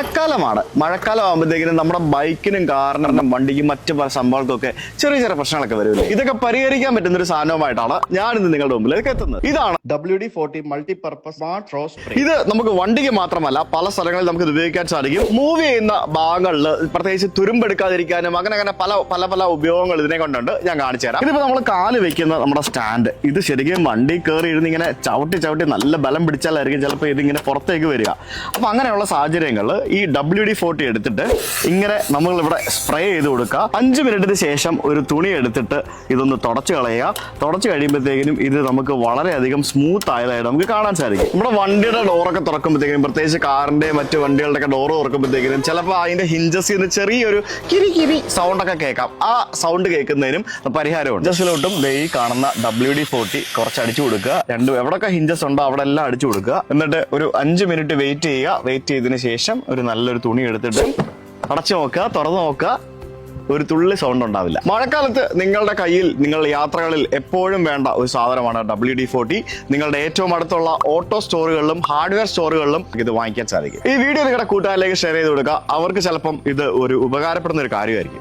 മഴക്കാലമാണ്. മഴക്കാലം ആകുമ്പോഴത്തേക്കിനും നമ്മുടെ ബൈക്കിനും കാറിനും വണ്ടിക്കും മറ്റു പല സംഭവങ്ങൾക്കൊക്കെ ചെറിയ ചെറിയ പ്രശ്നങ്ങളൊക്കെ വരുമല്ലോ? ഇതൊക്കെ പരിഹരിക്കാൻ പറ്റുന്ന ഒരു സാധനവുമായിട്ടാണ് ഞാൻ ഇന്ന് നിങ്ങളുടെ മുമ്പിലേക്ക് എത്തുന്നത്. ഇതാണ് W D forty multipurpose smart ഇത് നമുക്ക് വണ്ടിക്ക് മാത്രമല്ല പല സ്ഥലങ്ങളിൽ നമുക്ക് ഇത് ഉപയോഗിക്കാൻ സാധിക്കും. മൂവ് ചെയ്യുന്ന ഭാഗങ്ങളിൽ പ്രത്യേകിച്ച് തുരുമ്പെടുക്കാതിരിക്കാനും അങ്ങനെ അങ്ങനെ പല പല പല ഉപയോഗങ്ങൾ ഇതിനെ കൊണ്ടുണ്ട്. ഞാൻ കാണിച്ചു തരാം. ഇതിപ്പോ നമ്മൾ കാൽ വെക്കുന്ന നമ്മുടെ സ്റ്റാൻഡ് ഇത് ശരിക്കും വണ്ടി കയറി ഇരുന്ന് ഇങ്ങനെ ചവിട്ടി ചവിട്ടി നല്ല ബലം പിടിച്ചാലായിരിക്കും ചിലപ്പോൾ ഇതിങ്ങനെ പുറത്തേക്ക് വരിക. അപ്പൊ അങ്ങനെയുള്ള സാഹചര്യങ്ങളിൽ ഈ ഡബ്ല്യു ഡി ഫോർട്ടി എടുത്തിട്ട് ഇങ്ങനെ നമ്മൾ ഇവിടെ സ്പ്രേ ചെയ്ത് കൊടുക്കുക. അഞ്ച് മിനിറ്റിന് ശേഷം ഒരു തുണി എടുത്തിട്ട് ഇതൊന്ന് തുടച്ചു കളയുക. തുടച്ചു കഴിയുമ്പോഴത്തേക്കിനും ഇത് നമുക്ക് വളരെയധികം സ്മൂത്ത് ആയതായിട്ട് നമുക്ക് കാണാൻ സാധിക്കും. നമ്മുടെ വണ്ടിയുടെ ഡോറൊക്കെ തുറക്കുമ്പോഴത്തേക്കിനും പ്രത്യേകിച്ച് കാറിന്റെ മറ്റു വണ്ടികളുടെ ഒക്കെ ഡോറ് തുറക്കുമ്പോഴത്തേക്കിനും ചിലപ്പോൾ അതിന്റെ ഹിഞ്ചസിൽ നിന്ന് ചെറിയൊരു കിരി കിരി സൗണ്ട് ഒക്കെ കേൾക്കാം. ആ സൗണ്ട് കേൾക്കുന്നതിനും പരിഹാരമുണ്ട്. ഹിഞ്ചസിലോട്ടും ദേ കാണുന്ന ഡബ്ല്യു ഡി ഫോർട്ടി കുറച്ച് അടിച്ചു കൊടുക്കുക. രണ്ടും എവിടെയൊക്കെ ഹിഞ്ചസ് ഉണ്ടോ അവിടെ എല്ലാം അടിച്ചു കൊടുക്കുക. എന്നിട്ട് ഒരു അഞ്ച് മിനിറ്റ് വെയിറ്റ് ചെയ്യുക. വെയിറ്റ് ചെയ്തതിന് ശേഷം ഒരു നല്ലൊരു തുണി എടുത്തിട്ട് അടച്ചു നോക്കുക തുറന്നു നോക്കുക. ഒരു തുള്ളി സൗണ്ട് ഉണ്ടാവില്ല. മഴക്കാലത്ത് നിങ്ങളുടെ കയ്യിൽ നിങ്ങൾ യാത്രകളിൽ എപ്പോഴും വേണ്ട ഒരു സാധനമാണ് ഡബ്ല്യു ഡി ഫോർട്ടി നിങ്ങളുടെ ഏറ്റവും അടുത്തുള്ള ഓട്ടോ സ്റ്റോറുകളിലും ഹാർഡ്വെയർ സ്റ്റോറുകളിലും ഇത് വാങ്ങിക്കാൻ സാധിക്കും. ഈ വീഡിയോ നിങ്ങളുടെ കൂട്ടുകാരിലേക്ക് ഷെയർ ചെയ്ത് കൊടുക്കുക. അവർക്ക് ചിലപ്പം ഇത് ഒരു ഉപകാരപ്പെടുന്ന ഒരു കാര്യമായിരിക്കും.